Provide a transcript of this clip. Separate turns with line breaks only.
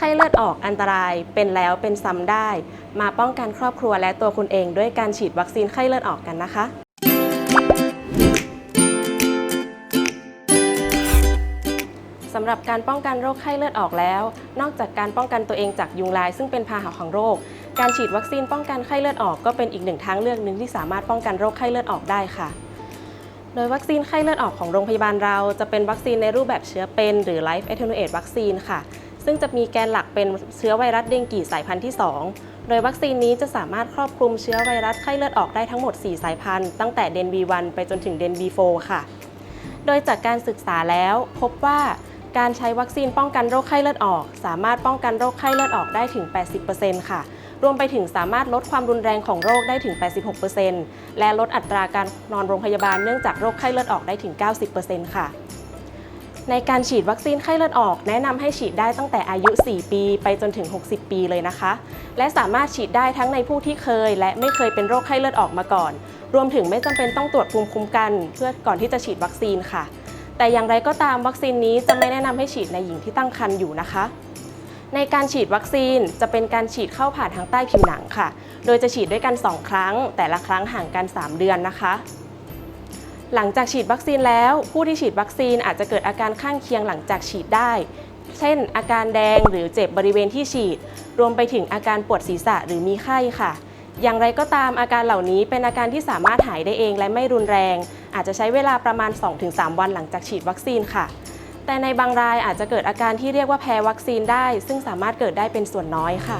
ไข้เลือดออกอันตรายเป็นแล้วเป็นซ้ำได้ มาป้องกันครอบครัวและตัวคุณเองด้วยการฉีดวัคซีนไข้เลือดออกกันนะคะสำหรับการป้องกันโรคไข้เลือดออกแล้ว นอกจากการป้องกันตัวเองจากยุงลาย ซึ่งเป็นพาหะของโรค การฉีดวัคซีนป้องกันไข้เลือดออกก็เป็นอีกหนึ่งทางเลือกหนึ่งที่สามารถป้องกันโรคไข้เลือดออกได้ค่ะ โดยวัคซีนไข้เลือดออกของโรงพยาบาลเรา จะเป็นวัคซีนในรูปแบบเชื้อเป็น หรือ Live Attenuate วัคซีนค่ะ ซึ่งจะมีแกนหลักเป็นเชื้อไวรัสเดงกีสายพันธุ์ที่ 2 โดยวัคซีนนี้จะสามารถครอบคลุมเชื้อไวรัสไข้เลือดออกได้ทั้งหมด 4 สายพันธุ์ ตั้งแต่เดน B1 ไปจนถึงเดน B4 ค่ะ โดยจากการศึกษาแล้วพบว่าการใช้วัคซีนป้องกันโรคไข้เลือดออก สามารถป้องกันโรคไข้เลือดออกได้ถึง 80%ค่ะ รวมไปถึงสามารถลดความรุนแรงของโรคได้ถึง 86%และลดอัตราการนอนโรงพยาบาลเนื่องจากโรคไข้เลือดออกได้ถึง 90%ค่ะ ในการฉีดวัคซีนไข้เลือดออก แนะนำให้ฉีดได้ตั้งแต่อายุ 4 ปี ไปจนถึง 60 ปีเลยนะคะ และสามารถฉีดได้ทั้งในผู้ที่เคย และไม่เคยเป็นโรคไข้เลือดออกมาก่อน รวมถึงไม่จำเป็นต้องตรวจภูมิคุ้มกัน เพื่อก่อนที่จะฉีดวัคซีนค่ะ แต่อย่างไรก็ตามวัคซีนนี้จะไม่แนะนำให้ฉีดในหญิงที่ตั้งครรภ์อยู่นะคะ ในการฉีดวัคซีนจะเป็นการฉีดเข้าผ่านทางใต้ผิวหนังค่ะ โดยจะฉีดด้วยกัน 2 ครั้ง แต่ละครั้งห่างกัน 3 เดือนนะคะ หลังจากฉีดวัคซีนแล้ว ผู้ที่ฉีดวัคซีนอาจจะเกิดอาการข้างเคียงหลังจากฉีดได้ เช่น อาการแดงหรือเจ็บบริเวณที่ฉีด รวมไปถึงอาการปวดศีรษะหรือมีไข้ค่ะ อย่างไรก็ตามอาการเหล่านี้เป็นอาการที่สามารถหายได้เองและไม่รุนแรง อาจจะใช้เวลาประมาณ 2-3 วันหลังจากฉีดวัคซีนค่ะ แต่ในบางรายอาจจะเกิดอาการที่เรียกว่าแพ้วัคซีนได้ ซึ่งสามารถเกิดได้เป็นส่วนน้อยค่ะ